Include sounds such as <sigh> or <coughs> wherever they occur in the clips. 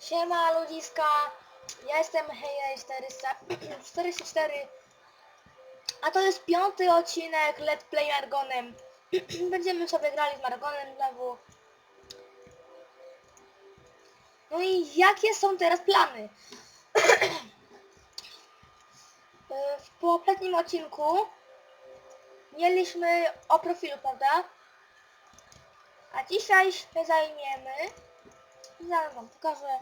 Siema ludziska, ja jestem Heja 404 <clears throat> A to jest piąty odcinek Let's Play Margonem <clears throat> Będziemy sobie grali z Margonem znowu No i jakie są teraz plany? Y, <clears throat> w poprzednim odcinku mieliśmy o profilu, prawda? A dzisiaj się zajmiemy Zaraz wam pokażę.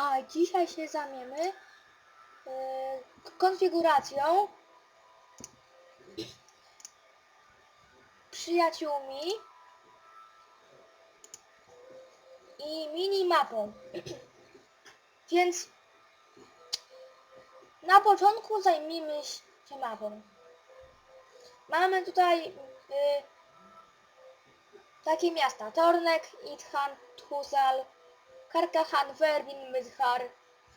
A dzisiaj się zajmiemy yy, konfiguracją przyjaciółmi i minimapą. Więc na początku zajmijmy się mapą. Mamy tutaj yy, takie miasta Tornek, Idhan, Tuzal, Karkahan, Verbin, Mydhar,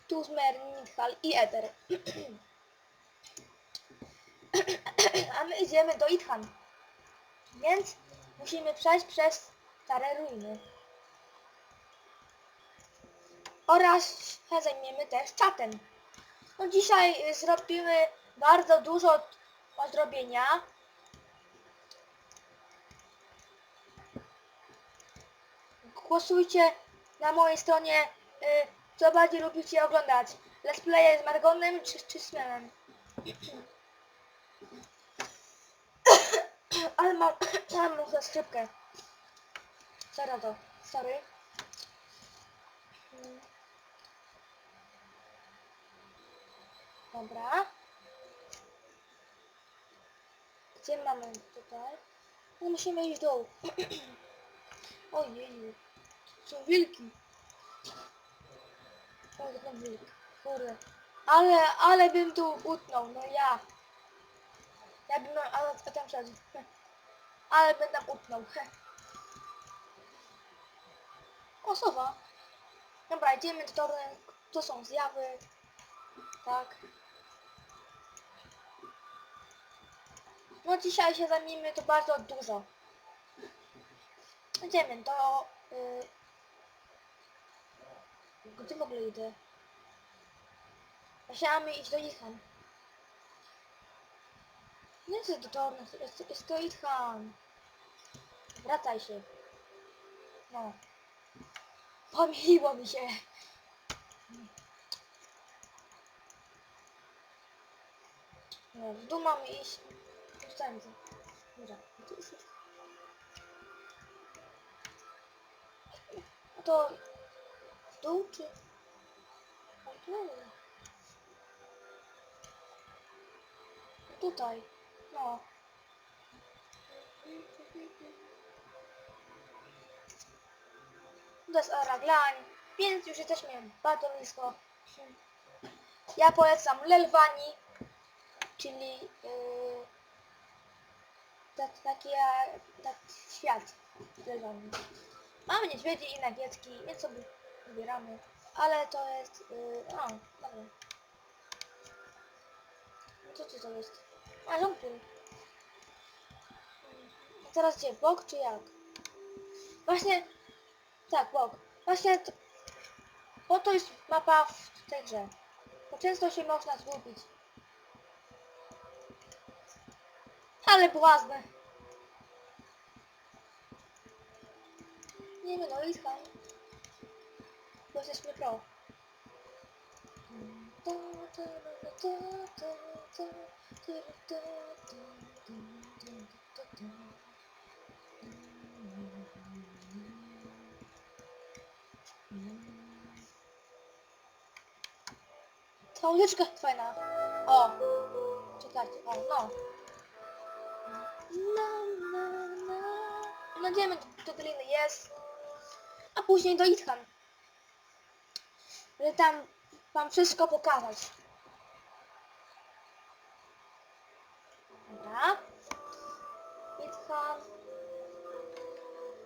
Tuzmer, Nidhal i Eter. <clears throat> A my idziemy do Idhan. Więc musimy przejść przez stare ruiny. Oraz zajmiemy też czatem. No dzisiaj zrobimy bardzo dużo do zrobienia. Głosujcie na mojej stronie, y, co bardziej lubicie oglądać. Let's Play z Margonem czy, czy z Mianem. <coughs> Ale mam, <coughs> mam może skrzypkę. Sorry to, sorry. Dobra. Gdzie mamy tutaj? No musimy iść w dół. <coughs> Ojej. Są wilki. Ten wilk. Ale, ale bym tu utnął, no ja. Ja bym, ale a tam wszedł. <laughs> Ale bym tam utnął. <laughs> He. O, sowa. Dobra, idziemy do toru. To są zjawy. Tak. No dzisiaj się zajmiemy to bardzo dużo. Idziemy do... Y... Gdzie w ogóle idę? Musiałamy iść do Ithan. Nie jest do Torna, jest, jest to Ithan. Wracaj się. No. Pomyliło mi się. No, w dół mamy iść. Wszędzie. Dobra, gdzie jest Ithan? A to dół czy... Tutaj. No. To jest Araglań, więc już jesteśmy bardzo blisko. Ja polecam Lelwani, czyli yy, tak, taki, taki świat Lelwani. Mamy niedźwiedzie i nagiecki, więc sobie wybieramy. Ale to jest... Yy, a, dobra. Co ci to jest? A, żonkul. A teraz gdzie? Bok czy jak? Właśnie... Tak, bok. Właśnie... To, po to jest mapa w tej grze. Bo często się można zgubić. Ale błazne. Nie wiem, no i. Bo jesteśmy pro. Ta uliczka fajna. O! Czekajcie, o, no. Na, na, na. No idziemy do, do doliny, jest. A później do Ithan. Żeby tam wam wszystko pokazać. Dobra. Ithan.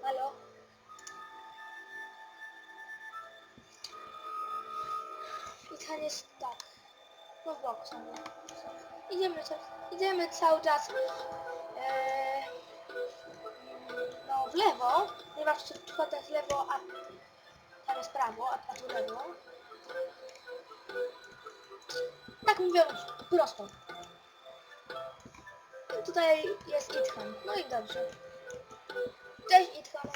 Halo? Ithan jest tak. No w bok są. Idziemy, idziemy cały czas. Eee, no, w lewo, ponieważ przykład jest lewo, a tam jest prawo, a, a tu lewo. Tak mówiąc, prosto. Tutaj jest Itchan. No i dobrze. Cześć Itchan.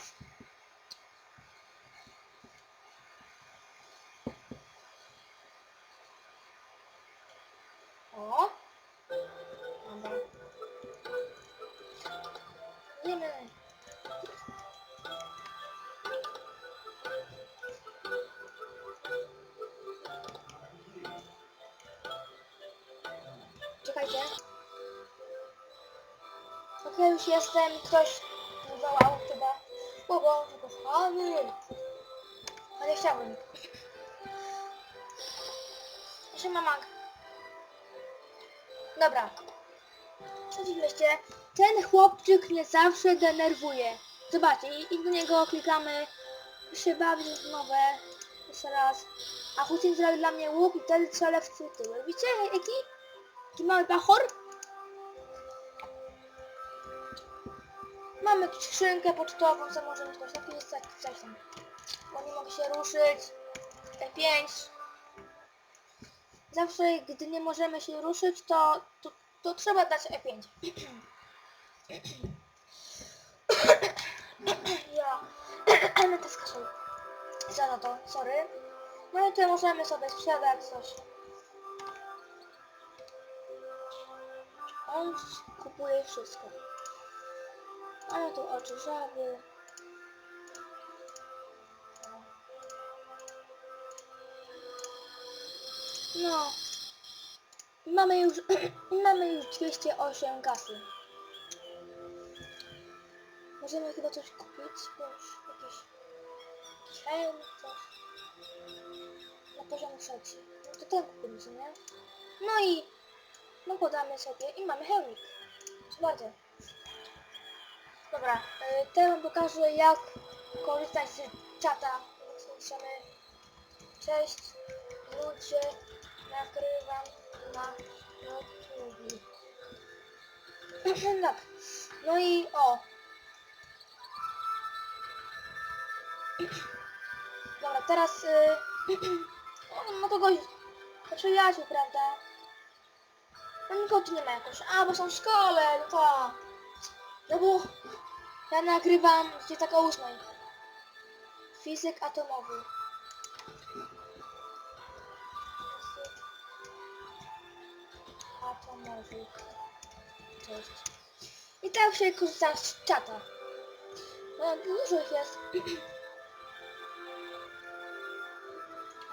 Czekajcie. Okej, już jestem. Ktoś mi wołał chyba. Bobo, kochany. Ale chciałbym. Jeszcze mama. Dobra. Co dziś myślicie? Ten chłopczyk mnie zawsze denerwuje. Zobaczcie, i, i do niego klikamy się bawić nowe. Jeszcze raz. A Husin zrobił dla mnie łuk i wtedy strzelę w tył. Widzicie jaki? Jaki mały bachor? Mamy skrzynkę pocztową, co możemy coś napisać, coś tam. Bo nie mogę się ruszyć. F5. Zawsze, gdy nie możemy się ruszyć, to, to, to trzeba dać E5. <clears throat> ja. <clears throat> Ale to skaszą. Za to, sorry. No i tutaj możemy sobie sprzedać coś. On kupuje wszystko. Mamy tu oczy żaby. No. Mamy już, <clears throat> mamy już 208 kasy. Możemy chyba coś kupić, już jakieś hełm, coś. Na poziom trzeci. No to ten kupimy, nie? No i no podamy sobie i mamy hełmik. Bardzo. Dobra, y, teraz pokażę jak korzystać z czata. Piszemy Cześć ludzie, nagrywam na YouTube. <clears throat> tak. No i o. Dobra, teraz y, <clears throat> no gość to przyjaciół, prawda? No nikogo tu nie ma jakoś. A, bo są w szkole, no to. No bo ja nagrywam gdzie tak o ósmej. Fizyk atomowy. Fizyk atomowy. Cześć. I tak się korzysta z czata. No, dużo ich jest. <clears throat>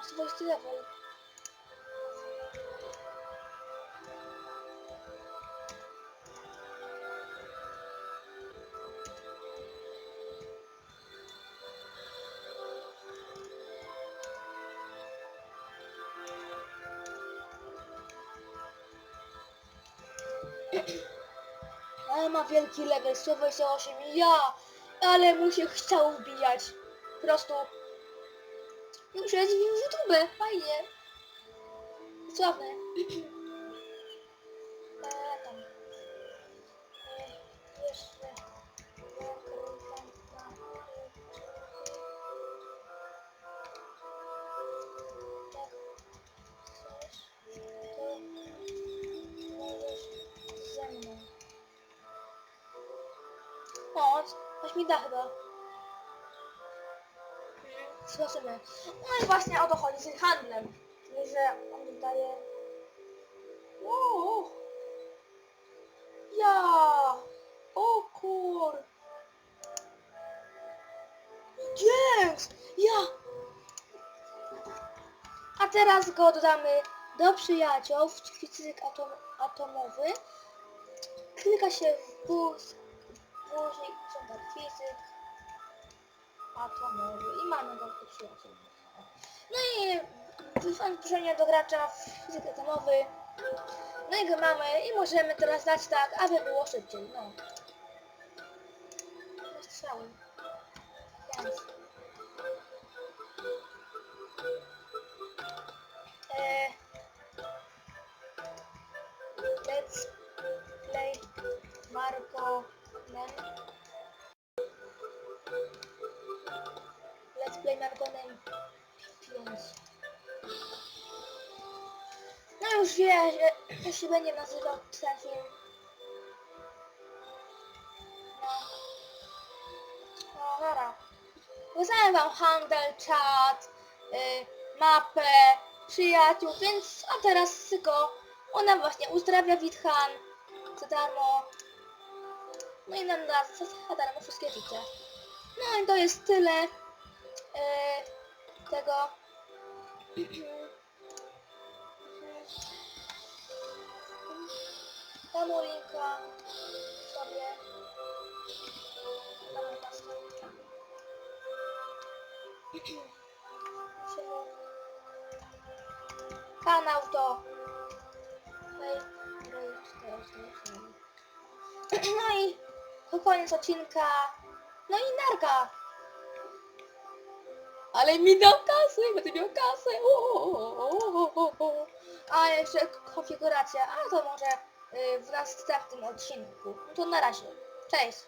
A swój level. Ale ma wielki level, 128, ja! Ale mu się chciało wbijać. Po prostu. Jest w YouTube, fajnie. Sławne. <clears throat> mi da chyba. Zobaczymy. No i właśnie o to chodzi z tym handlem. Czyli, że on mi daje... O! Ja! O kur... Jest! Ja! A teraz go dodamy do przyjaciół w fizyk atom, atomowy. Klika się w bus, fizyk atomowy i mamy go do przyjaciół. No i wyposażenie do gracza w fizyk atomowy. No i go mamy i możemy teraz dać tak, aby było szybciej. No. Strzały. Więc. Miałem go na 5. No już wie, że to się będzie nazywał film. No. No dobra. Pokazałem wam handel, czat, y, mapę, przyjaciół, więc a teraz tylko ona właśnie uzdrawia Witchan za darmo. No i nam da za darmo wszystkie życie. No i to jest tyle y, tego. Dam mu linka sobie. Mu paskę. Kanał to. No i to koniec odcinka. No i narka. Ale mi dał kasę, będę miał kasę. O, o, o, o, o. A jeszcze konfiguracja. A to może y, w następnym odcinku. No to na razie. Cześć.